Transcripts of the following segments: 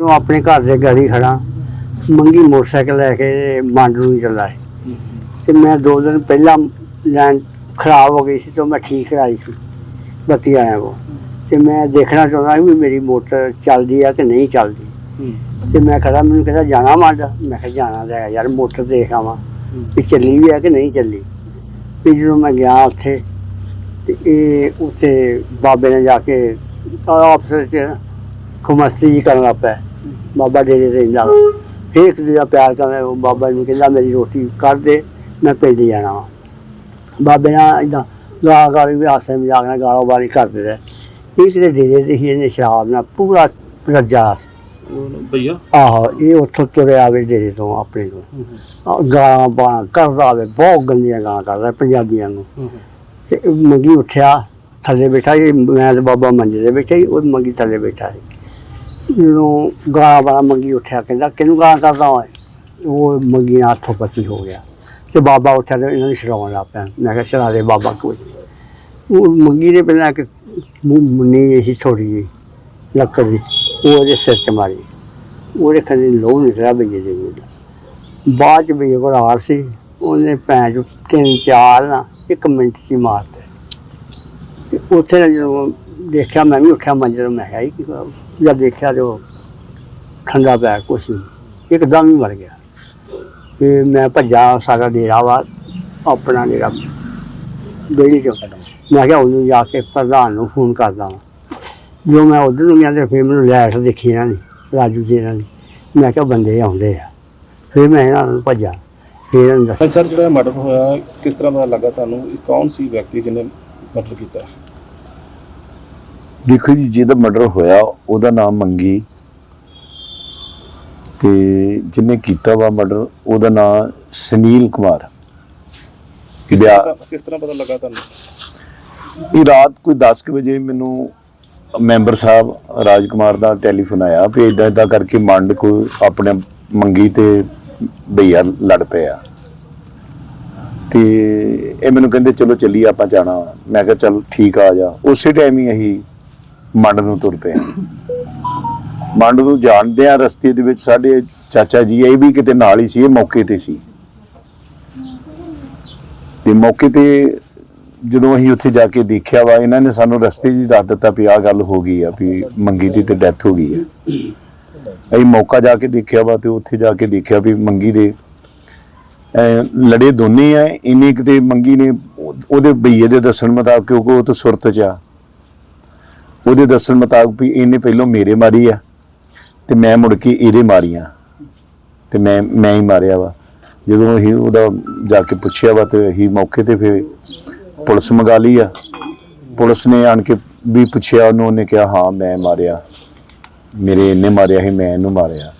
ਉਹ ਆਪਣੇ ਘਰ ਦੇ ਗਾੜੀ ਖੜਾ ਮੰਗੀ ਮੋਟਰਸਾਈਕਲ ਲੈ ਕੇ ਮੰਡ ਨੂੰ ਚੱਲਾ ਸੀ। ਤੇ ਮੈਂ ਦੋ ਦਿਨ ਪਹਿਲਾਂ ਲੈਣ ਖਰਾਬ ਹੋ ਗਈ ਸੀ ਤੇ ਮੈਂ ਠੀਕ ਕਰਾਈ ਸੀ, ਬੱਤੀ ਆਇਆ ਉਹ ਤੇ ਮੈਂ ਦੇਖਣਾ ਚਾਹੁੰਦਾ ਸੀ ਵੀ ਮੇਰੀ ਮੋਟਰ ਚੱਲਦੀ ਆ ਕਿ ਨਹੀਂ ਚੱਲਦੀ। ਤੇ ਮੈਂ ਖੜਾ ਮੈਨੂੰ ਕਹਿੰਦਾ ਜਾਣਾ ਮੰਡ ਮੈਂ ਕਿਹਾ ਜਾਣਾ ਤਾਂ ਹੈ ਯਾਰ, ਮੋਟਰ ਦੇਖ ਆਵਾਂ ਵੀ ਚੱਲੀ ਵੀ ਆ ਕਿ ਨਹੀਂ ਚੱਲੀ। ਵੀ ਜਦੋਂ ਮੈਂ ਗਿਆ ਉੱਥੇ, ਤੇ ਇਹ ਉੱਥੇ ਬਾਬੇ ਨੇ ਜਾ ਕੇ ਆਪਸ 'ਚ ਖਮਸਤੀ ਜੀ ਕਰਨ ਲੱਗ ਪਿਆ। ਬਾਬਾ ਡੇਰੇ ਰਹਿੰਦਾ ਵਾ। ਫਿਰ ਇੱਕ ਦੂਜਾ ਪਿਆਰ ਕਰਨਾ ਉਹ ਬਾਬਾ ਨੂੰ ਕਹਿੰਦਾ ਮੇਰੀ ਰੋਟੀ ਕਰ ਦੇ ਮੈਂ ਪਿੰਡ ਜਾਣਾ ਵਾ। ਬਾਬੇ ਨਾਲ ਇਦਾਂ ਗਾਲਾਂ ਗਾਲੀ ਵੀ ਹਾਸੇ ਮਜ਼ਾਕ ਨਾਲ ਗਾਲਾਂ ਵਾਲੀ ਕਰਦੇ ਰਹੇ। ਇਹ ਕਿਤੇ ਡੇਰੇ ਤੇ ਹੀ ਇਹਨੇ ਸ਼ਰਾਬ ਨਾਲ ਪੂਰਾ ਰੱਜਾ। ਸੀ ਭਈਆ? ਆਹੋ ਇਹ ਉੱਥੋਂ ਤੁਰਿਆ ਆਵੇ ਡੇਰੇ ਤੋਂ ਆਪਣੇ ਤੋਂ ਆਹ ਗਾਲਾਂ ਬਾਲਾਂ ਕਰਦਾ ਆਵੇ ਬਹੁਤ ਗੰਦੀਆਂ ਗਾਲਾਂ ਕਰਦਾ ਪੰਜਾਬੀਆਂ ਨੂੰ। ਤੇ ਮੰਗੀ ਉੱਠਿਆ ਥੱਲੇ ਬੈਠਾ ਸੀ ਮੈਂ ਤੇ ਬਾਬਾ ਮੰਜੇ ਤੇ ਬੈਠਾ ਸੀ ਉਹ ਮੰਗੀ ਥੱਲੇ ਬੈਠਾ ਸੀ। ਜਦੋਂ ਗਾਲਾਂ ਵਾਲਾ ਮੰਗੀ ਉੱਠਿਆ ਕਹਿੰਦਾ, ਕਿਹਨੂੰ ਗਾਲਾਂ ਕਰਦਾ ਓਏ? ਉਹ ਮੰਗੀ ਨਾਲ ਹੱਥੋਂ ਪੱਤੀ ਹੋ ਗਿਆ। ਤੇ ਬਾਬਾ ਉੱਠਿਆ ਤੇ ਇਹਨਾਂ ਨੂੰ ਛਡਾਉਣ ਲੱਗ ਪਿਆ। ਮੈਂ ਕਿਹਾ, ਛਡਾ ਦੇ ਬਾਬਾ, ਕੋਈ ਉਹ ਮੰਗੀ ਨੇ ਪਹਿਲਾਂ ਇੱਕ ਮੁੰਨੀ ਜਿਹੀ ਸੀ ਥੋੜੀ ਜਿਹੀ, ਲੱਕੜ ਦੀ। ਉਹ ਉਹਦੇ ਸਿਰ 'ਚ ਮਾਰੀ। ਉਹਦੇ ਖੰਨੇ ਲੋਹ ਨਿਕਲਿਆ ਬਈਏ ਦੇ ਮੂੰਹ ਦਾ ਬਾਅਦ ਚ ਬਈਏ ਕੋਲ ਆਰ ਸੀ। ਉਹਨੇ ਭੈਣ ਚੋਂ ਤਿੰਨ ਚਾਰ ਨਾ, ਇੱਕ ਮਿੰਟ 'ਚ ਹੀ ਮਾਰਤੇ। ਤੇ ਉੱਥੇ ਜਦੋਂ ਦੇਖਿਆ, ਮੈਂ ਵੀ ਉੱਠਿਆ ਮੰਜਰ ਮੈਂ ਕਿਹਾ, ਇਹ ਕੀ ਜਦ ਦੇਖਿਆ ਜੋ ਉਹ ਠੰਡਾ ਪਿਆ, ਕੁਛ ਨਹੀਂ ਇੱਕਦਮ ਹੀ ਮਰ ਗਿਆ। ਤੇ ਮੈਂ ਭੱਜਾ ਸਾਰਾ ਡੇਰਾ ਵਾ, ਆਪਣਾ ਡੇਰਾ। ਡੇਰੀ ਚੋਂ ਮੈਂ ਕਿਹਾ ਉਹਨੂੰ ਜਾ ਕੇ ਪ੍ਰਧਾਨ ਨੂੰ ਫੋਨ ਕਰਦਾ ਵਾਂ। ਜੋ ਮੈਂ ਉਧਰ ਨੂੰ ਗਿਆ ਤੇ ਫਿਰ ਮੈਨੂੰ ਲੈਟ ਦੇਖੀ ਇਹਨਾਂ ਨੇ, ਰਾਜੂ ਜੀ ਇਹਨਾਂ ਨੇ। ਮੈਂ ਕਿਹਾ ਬੰਦੇ ਆਉਂਦੇ ਆ। ਫਿਰ ਮੈਂ ਇਹਨਾਂ ਨੂੰ ਭੱਜਾ। ਫਿਰ ਇਹਨਾਂ ਨੂੰ ਦੱਸਿਆ। ਸਰ, ਜਿਹੜਾ ਮਰਡਰ ਹੋਇਆ, ਕਿਸ ਤਰ੍ਹਾਂ ਦਾ ਲੱਗਾ ਤੁਹਾਨੂੰ? ਕੌਣ ਸੀ ਵਿਅਕਤੀ ਜਿਹਨੇ ਮਰਡਰ ਕੀਤਾ? ਦੇਖੋ ਜੀ ਜਿਹਦਾ ਮਰਡਰ ਹੋਇਆ ਉਹਦਾ ਨਾਮ ਮੰਗੀ। ਤੇ ਜਿਹਨੇ ਕੀਤਾ ਵਾ ਮਰਡਰ ਉਹਦਾ ਨਾਮ ਸੁਨੀਲ ਕੁਮਾਰ। ਕਿਸ ਤਰ੍ਹਾਂ ਕਿਸ ਤਰ੍ਹਾਂ ਪਤਾ ਲੱਗਾ ਤੁਹਾਨੂੰ? ਇਹ ਰਾਤ ਕੋਈ 10 ਕੁ ਵਜੇ ਮੈਨੂੰ ਮੈਂਬਰ ਸਾਹਿਬ ਰਾਜ ਕੁਮਾਰ ਦਾ ਟੈਲੀਫੋਨ ਆਇਆ ਵੀ ਇਦਾਂ ਇਦਾਂ ਕਰਕੇ ਮੰਡ ਕੋਈ ਆਪਣੇ ਮੰਗੀ ਤੇ ਭਈਆ ਲੜ ਪਿਆ ਤੇ ਇਹ ਮੈਨੂੰ ਕਹਿੰਦੇ ਚਲੋ ਚੱਲੀਏ ਆਪਾਂ ਜਾਣਾ। ਮੈਂ ਕਿਹਾ ਚੱਲ ਠੀਕ ਆ ਜਾ। ਉਸੇ ਟਾਈਮ ਹੀ ਅਸੀਂ ਮੰਡ ਨੂੰ ਤੁਰ ਪਏ ਮੰਡ ਨੂੰ ਜਾਣਦੇ ਆ ਰਸਤੇ ਦੇ ਵਿੱਚ ਸਾਡੇ ਚਾਚਾ ਜੀ, ਇਹ ਵੀ ਕਿਤੇ ਨਾਲ ਹੀ ਸੀ, ਇਹ ਮੌਕੇ ਤੇ ਸੀ। ਤੇ ਮੌਕੇ ਤੇ ਜਦੋਂ ਅਸੀਂ ਉੱਥੇ ਜਾ ਕੇ ਦੇਖਿਆ ਵਾ, ਇਹਨਾਂ ਨੇ ਸਾਨੂੰ ਰਸਤੇ 'ਚ ਦੱਸ ਦਿੱਤਾ ਵੀ ਆਹ ਗੱਲ ਹੋ ਗਈ ਆ, ਵੀ ਮੰਗੀ ਦੀ ਤੇ ਡੈਥ ਹੋ ਗਈ ਆ। ਅਸੀਂ ਮੌਕਾ ਜਾ ਕੇ ਦੇਖਿਆ ਵਾ ਤੇ ਉੱਥੇ ਜਾ ਕੇ ਦੇਖਿਆ ਵੀ ਮੰਗੀ ਦੇ ਲੜੇ ਦੋਨੇ ਆ। ਇੰਨੇ ਕਿਤੇ ਮੰਗੀ ਨੇ ਉਹਦੇ ਬਈਏ ਦੇ ਦੱਸਣ ਮੁਤਾਬਕ ਕਿਉਂਕਿ ਉਹ ਤਾਂ ਸੁਰਤ 'ਚ ਆ। ਉਹਦੇ ਦੱਸਣ ਮੁਤਾਬਕ ਵੀ ਇਹਨੇ ਪਹਿਲਾਂ ਮੇਰੇ ਮਾਰੀ ਆ ਤੇ ਮੈਂ ਮੁੜ ਕੇ ਇਹਦੇ ਮਾਰੀਆਂ। ਤੇ ਮੈਂ ਮੈਂ ਹੀ ਮਾਰਿਆ ਵਾ। ਜਦੋਂ ਅਸੀਂ ਉਹਦਾ ਜਾ ਕੇ ਪੁੱਛਿਆ ਵਾ ਤੇ ਅਸੀਂ ਮੌਕੇ ਤੇ ਫਿਰ ਪੁਲਿਸ ਮੰਗਾ ਲਈ ਆ। ਪੁਲਿਸ ਨੇ ਆਣ ਕੇ ਵੀ ਪੁੱਛਿਆ, ਉਹਨੂੰ ਉਹਨੇ ਕਿਹਾ, ਹਾਂ, ਮੈਂ ਮਾਰਿਆ। ਮੇਰੇ ਇਹਨੇ ਮਾਰਿਆ ਸੀ, ਮੈਂ ਇਹਨੂੰ ਮਾਰਿਆ।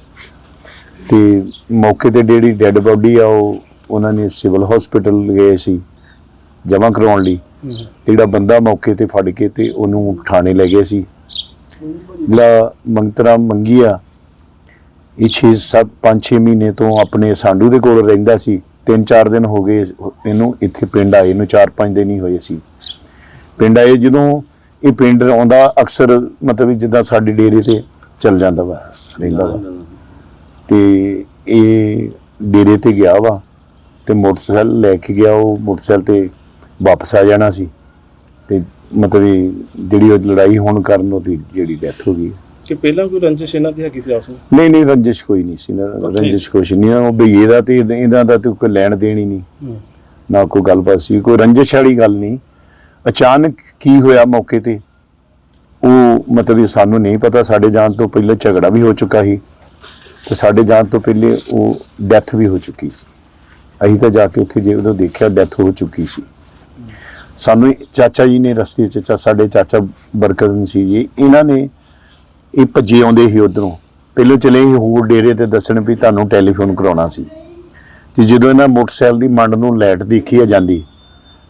ਤੇ ਮੌਕੇ ਤੇ ਜਿਹੜੀ ਡੈੱਡ ਬੋਡੀ ਆ, ਉਹ ਉਹਨਾਂ ਨੇ ਸਿਵਲ ਹਸਪੀਟਲ ਗਏ ਸੀ। ਜਮ੍ਹਾਂ ਕਰਾਉਣ ਲਈ ਜਿਹੜਾ ਬੰਦਾ ਮੌਕੇ ਤੇ ਫੜ ਕੇ ਤੇ ਉਹਨੂੰ ਥਾਣੇ ਲੈ ਗਏ ਸੀ। ਜਿਹੜਾ ਮੰਗਤਰਾ ਮੰਗੀ ਆ ਇਹ 6 7 5 6 ਮਹੀਨੇ ਤੋਂ ਆਪਣੇ ਸਾਂਢੂ ਦੇ ਕੋਲ ਰਹਿੰਦਾ ਸੀ। ਤਿੰਨ ਚਾਰ ਦਿਨ ਹੋ ਗਏ ਇਹਨੂੰ ਇੱਥੇ ਪਿੰਡ ਆਏ ਨੂੰ 4-5 ਦਿਨ ਹੀ ਹੋਏ ਸੀ। ਪਿੰਡ ਆਏ ਜਦੋਂ ਇਹ ਪਿੰਡ ਆਉਂਦਾ ਅਕਸਰ ਮਤਲਬ ਜਿੱਦਾਂ ਸਾਡੇ ਡੇਰੇ ਤੇ ਚੱਲ ਜਾਂਦਾ ਵਾ ਰਹਿੰਦਾ ਵਾ। ਤੇ ਇਹ ਡੇਰੇ ਤੇ ਗਿਆ ਵਾ ਤੇ ਮੋਟਰਸਾਈਕਲ ਲੈ ਕੇ ਗਿਆ ਉਹ ਮੋਟਰਸਾਈਕਲ ਤੇ ਵਾਪਸ ਆ ਜਾਣਾ ਸੀ। ਤੇ ਮਤਲਬ ਜਿਹੜੀ ਉਹ ਲੜਾਈ ਹੋਣ ਕਾਰਨ ਉਹਦੀ ਜਿਹੜੀ ਡੈਥ ਹੋ ਗਈ ਕਿ ਪਹਿਲਾਂ ਕੋਈ ਰੰਜਿਸ਼ ਇਹਨਾਂ ਦੀ ਹੈਗੀ ਸੀ ਆਪਸ ਵਿੱਚ? ਨਹੀਂ ਨਹੀਂ ਰੰਜਿਸ਼ ਕੋਈ ਨਹੀਂ ਸੀ। ਨਾ, ਰੰਜਿਸ਼ ਕੁਛ ਨਹੀਂ। ਉਹ ਬਈਏ ਦਾ ਤੇ ਇਹਦਾ- ਇਹਦਾ ਦਾ ਤੇ ਕੋਈ ਲੈਣ ਦੇਣ ਹੀ ਨਹੀਂ। ਨਾ ਕੋਈ ਗੱਲਬਾਤ ਸੀ। ਕੋਈ ਰੰਜਿਸ਼ ਵਾਲੀ ਗੱਲ ਨਹੀਂ। ਅਚਾਨਕ ਕੀ ਹੋਇਆ ਮੌਕੇ ਤੇ? ਉਹ ਮਤਲਬ ਸਾਨੂੰ ਨਹੀਂ ਪਤਾ। ਸਾਡੇ ਜਾਣ ਤੋਂ ਪਹਿਲਾਂ ਝਗੜਾ ਵੀ ਹੋ ਚੁੱਕਾ ਸੀ। ਤੇ ਸਾਡੇ ਜਾਣ ਤੋਂ ਪਹਿਲੇ ਉਹ ਡੈਥ ਵੀ ਹੋ ਚੁੱਕੀ ਸੀ। ਅਸੀਂ ਤਾਂ ਜਾ ਕੇ ਉੱਥੇ ਜੇ ਉਦੋਂ ਦੇਖਿਆ ਡੈਥ ਹੋ ਚੁੱਕੀ ਸੀ। ਸਾਨੂੰ ਚਾਚਾ ਜੀ ਨੇ ਰਸਤੇ 'ਚ ਚਾ- ਸਾਡੇ ਚਾਚਾ ਬਰਕਤ ਸੀ ਜੀ, ਇਹਨਾਂ ਨੇ ਇਹ ਭੱਜੇ ਆਉਂਦੇ ਸੀ ਉਧਰੋਂ। ਪਹਿਲੋਂ ਚਲੇ ਸੀ ਹੋਰ ਡੇਰੇ ਤੇ ਦੱਸਣ ਵੀ ਤੁਹਾਨੂੰ ਟੈਲੀਫੋਨ ਕਰਾਉਣਾ ਸੀ। ਤੇ ਜਦੋਂ ਇਹਨਾਂ ਮੋਟਰਸਾਈਕਲ ਦੀ ਮੰਡ ਨੂੰ ਲਾਈਟ ਦੇਖੀ ਆ ਜਾਂਦੀ,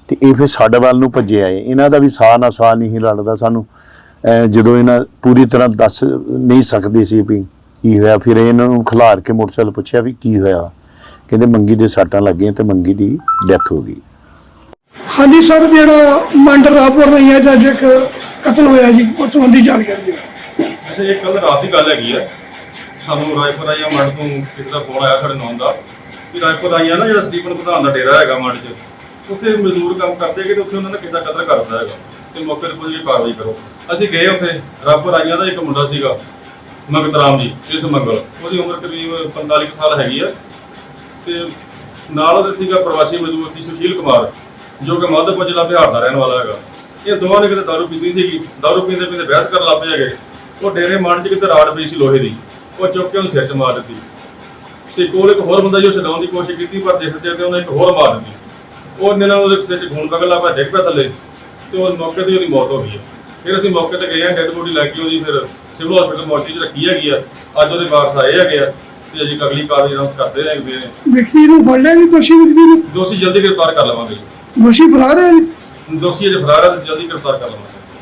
ਤੇ ਇਹ ਫਿਰ ਸਾਡੇ ਵੱਲ ਨੂੰ ਭੱਜੇ ਆਏ। ਇਹਨਾਂ ਦਾ ਵੀ ਸਾਹ ਨਾ ਸਾਹ ਨਹੀਂ ਸੀ ਲੜਦਾ ਸਾਨੂੰ। ਜਦੋਂ ਇਹਨਾਂ ਪੂਰੀ ਤਰ੍ਹਾਂ ਦੱਸ ਨਹੀਂ ਸਕਦੇ ਸੀ ਵੀ ਕੀ ਹੋਇਆ, ਫਿਰ ਇਹਨਾਂ ਨੂੰ ਖਿਲਾਰ ਕੇ ਮੋਟਰਸਾਈਕਲ ਪੁੱਛਿਆ ਵੀ ਕੀ ਹੋਇਆ। ਕਹਿੰਦੇ ਮੰਗੀ ਦੇ ਸੱਟਾਂ ਲੱਗੀਆਂ ਤੇ ਮੰਗੀ ਦੀ ਡੈਥ ਹੋ ਗਈ। ਹਾਂਜੀ ਸਰ, ਜਿਹੜਾ ਮੰਡ ਰਾਪੁਰ ਰਹੀਆਂ ਜੱਜ ਇੱਕ ਕਤਲ ਹੋਇਆ ਜੀ, ਉਸ ਸੰਬੰਧੀ ਜਾਣਕਾਰੀ ਦਿਓ। ਅੱਛਾ, ਇਹ ਕੱਲ ਰਾਤ ਦੀ ਗੱਲ ਹੈਗੀ ਆ। ਸਾਨੂੰ ਰਾਏਪੁਰ ਆਈਆਂ ਮੰਡ ਤੋਂ ਕਿਸੇ ਦਾ ਫੋਨ ਆਇਆ ਸਾਡੇ ਨੌਨ ਦਾ। ਕਿ ਰਾਏਪੁਰ ਆਈਆਂ ਨਾ, ਜਿਹੜਾ ਸਟੀਫਨ ਪ੍ਰਧਾਨ ਦਾ ਡੇਰਾ ਹੈਗਾ ਮੰਡ 'ਚ। ਉੱਥੇ ਮਜ਼ਦੂਰ ਕੰਮ ਕਰਦੇ ਕਿ ਤੇ ਉੱਥੇ ਉਹਨਾਂ ਨੇ ਕਿਸੇ ਦਾ ਕਤਲ ਕਰ ਦਿੱਤਾ ਹੈਗਾ। ਤੇ ਮੌਕੇ ਤੇ ਪੁਲਿਸ ਕਾਰਵਾਈ ਕਰੋ। ਅਸੀਂ ਗਏ ਉੱਥੇ, ਰਾਏਪੁਰ ਆਈਆਂ ਦਾ ਇੱਕ ਮੁੰਡਾ ਸੀਗਾ ਮੰਗਤ ਰਾਮ ਜੀ, ਇਸ ਮੰਗਲ। ਉਹਦੀ ਉਮਰ ਕਰੀਬ 45 ਕੁ ਸਾਲ ਹੈਗੀ ਆ। ਤੇ ਨਾਲ ਉਹਦੇ ਸੀਗਾ ਪ੍ਰਵਾਸੀ ਮਜ਼ਦੂਰ ਸੀ ਸੁਸ਼ੀਲ ਕੁਮਾਰ। ਜੋ ਕਿ ਮਾਧੋਪੁਰ ਜ਼ਿਲ੍ਹਾ ਬਿਹਾਰ ਦਾ ਰਹਿਣ ਵਾਲਾ ਹੈਗਾ। ਇਹ ਦੋਵਾਂ ਨੇ ਕਿਤੇ ਦਾਰੂ ਪੀਤੀ ਸੀਗੀ ਦਾਰੂ ਪੀਂਦੇ ਪੀਂਦੇ ਬਹਿਸ ਕਰਨ ਲੱਗ ਪਏ ਹੈਗੇ। ਉਹ ਡੇਰੇ ਮਾਰਨ 'ਚ ਕਿਤੇ ਰਾੜ ਪਈ ਸੀ ਲੋਹੇ ਦੀ। ਉਹ ਚੁੱਕ ਕੇ ਉਹਨੂੰ ਸਿਰ 'ਚ ਮਾਰ ਦਿੱਤੀ। ਤੇ ਕੋਲ ਇੱਕ ਹੋਰ ਬੰਦਾ ਜੋ ਛਡਾਉਣ ਦੀ ਕੋਸ਼ਿਸ਼ ਕੀਤੀ ਪਰ ਦੇਖਦੇ ਦੇਖਦੇ ਉਹਨੇ ਇੱਕ ਹੋਰ ਮਾਰ ਦਿੱਤੀ। ਉਹਨੇ ਨਾਲ ਉਹਦੇ ਸਿਰ 'ਚ ਖੂਨ ਵਗਣ ਲੱਗ ਪਿਆ ਡਿੱਗ ਪਿਆ ਥੱਲੇ। ਤੇ ਉਹ ਮੌਕੇ ਤੇ ਉਹਦੀ ਮੌਤ ਹੋ ਗਈ ਹੈ। ਫਿਰ ਅਸੀਂ ਮੌਕੇ ਤੇ ਗਏ ਆ ਡੈੱਡ ਬੋਡੀ ਲੈ ਕੇ ਉਹਦੀ ਫਿਰ ਸਿਵਲ ਹਸਪੀਟਲ ਮੋਰਚੀ 'ਚ ਰੱਖੀ ਹੈਗੀ ਆ। ਅੱਜ ਉਹਦੇ ਵਾਰਸ ਆਏ ਹੈਗੇ ਆ। ਤੇ ਅਜੇ ਅਗਲੀ ਕਾਰਵਾਈ ਨਾਲ ਕਰਦੇ ਨੇ ਵਿਅਕਤੀ ਨੂੰ ਫੜ ਜੀ ਦੋਸ਼ੀ ਵਿਅਕਤੀ ਨੂੰ? ਦੋਸ਼ੀ ਜਲਦੀ ਗ੍ਰਿਫਤਾਰ ਕਰ ਲਵਾਂਗੇ ਜੀ। ਦੋਸ਼ੀ ਫਰਾਰ ਹੈ ਜੀ ਦੋਸ਼ੀ ਅਜੇ ਫਰਾਰ ਹੈ ਤੇ ਜਲਦੀ ਗ੍ਰਿਫਤਾਰ ਕਰ ਲਵਾਂਗੇ